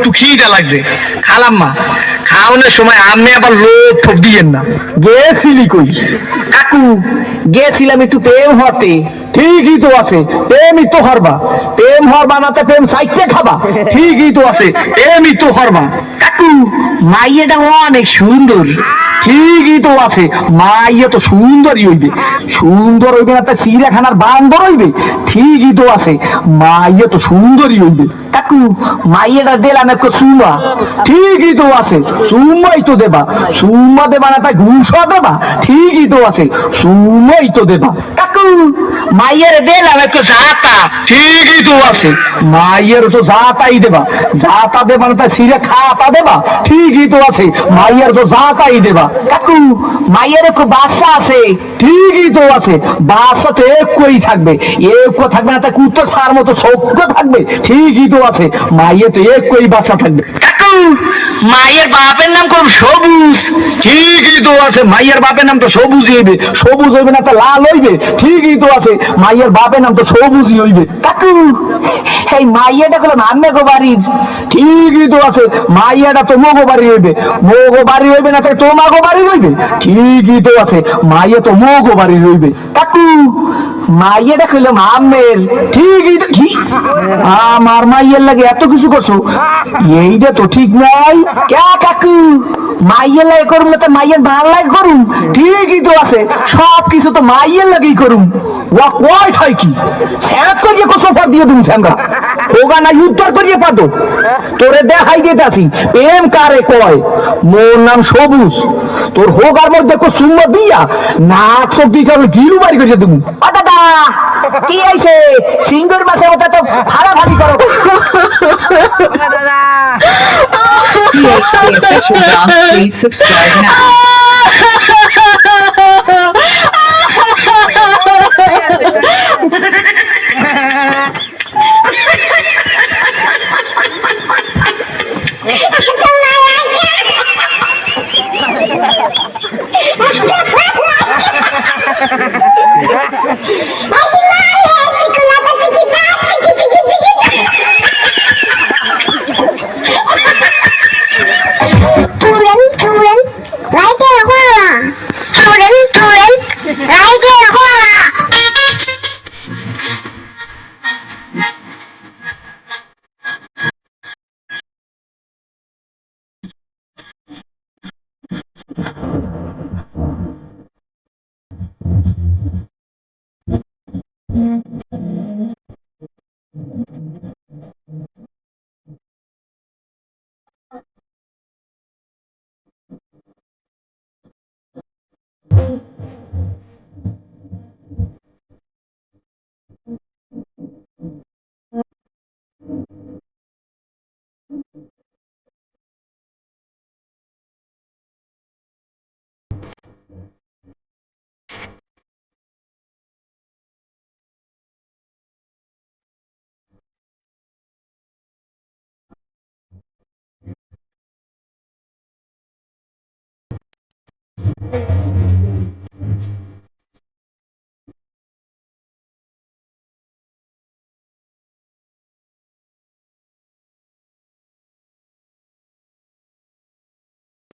একটু খিদে লাগছে। খালাম মা। খাওয়ানোর সময় আমি আবার লোভ ঠোপ দিয়েন না। গেছিলি কই? কাকু গেছিলাম একটু প্রেম হতে ঠিকই তো আছে প্রেমই তো হরবা প্রেম হরবা না তো প্রেম খাবা। ঠিকই তো আছে প্রেমই তো হরবা কাকু মাইয়াটা অনেক সুন্দর। ঠিকই তো আছে মাইয়া তো সুন্দরই হইবে। সুন্দর হইবে না তো চিড়িয়াখানার বান্দর হইবে। ঠিকই তো আছে মাইয়া তো সুন্দরই হইবে। কাকু মাইয়াটা দিলাম একটু সুমা ঠিকই তো আছে সুমাই তো দেবা। সুমা দেবা না তাই দেবা। ঠিকই তো আছে সুমাই তো দেবা। কাকু, মাইয়ের দিলাম একটু জাতা ঠিকই তো আছে, মাইয়ের তো জাতাই দেবা। জাতা দেবা না সিরে খাতা দেবা। ঠিকই তো আছে, মাইয়ের তো জাতাই দেবা। কাকু, মাইয়ের একটু বাচ্চা আছে। ঠিকই তো আছে বাচ্চা তো একই থাকবে। একো থাকবে না তাই কুত্তর সার মতো সভ্য থাকবে। ঠিকই তো আছে মাইয়ে তো একই বাচ্চা থাকবে। মায়ের বাপের নাম কোন সবুজ। ঠিকই তো আছে মাইয়ের বাপের নাম তো সবুজ হইবে। সবুজ হইবে না তো লাল হইবে। ঠিকই তো আছে মাইয়ের বাপের নাম তো সবুজই হইবে। কাকু এই মাইয়াটা হলো গো বাড়ির। ঠিকই তো আছে মাইয়াটা তো মোগো বাড়ি হইবে। মোগো বাড়ি হইবে না তাই তোমাগো বাড়ি হইবে? ঠিকই তো আছে মাইয়া তো মোগো বাড়ি হইবে। কাকু মাইয়াটা কইলাম ঠিক কি? আমার মাইয়ের লাগে এত কিছু করছ? এইটা তো ঠিক নাই ক্যা কাকু? মাইয়ের লাগে করুম না তো মাইয়ের ভালো লাগে করুম। ঠিকই তো আছে, সব কিছু তো মাইয়ের লাগেই করুম। ওয়া, কয় ঠাই কি? স্যার করিয়ে কো সোফা দিয়ে দিন স্যামরা। ওগা না উদ্ধার করিয়ে পাতো তোরে দেখাই দিতেছি প্রেম কারে কয়? মোর নাম সবুজ। তোর হোগার মধ্যে কো সুম্মা দিয়া নাক সব দিকে আমি গিলু বাড়ি করে দেবো দাদা কি আইছে সিঙ্গুর মাসে ওটা তো ভাড়া ভাড়ি করো। please subscribe now.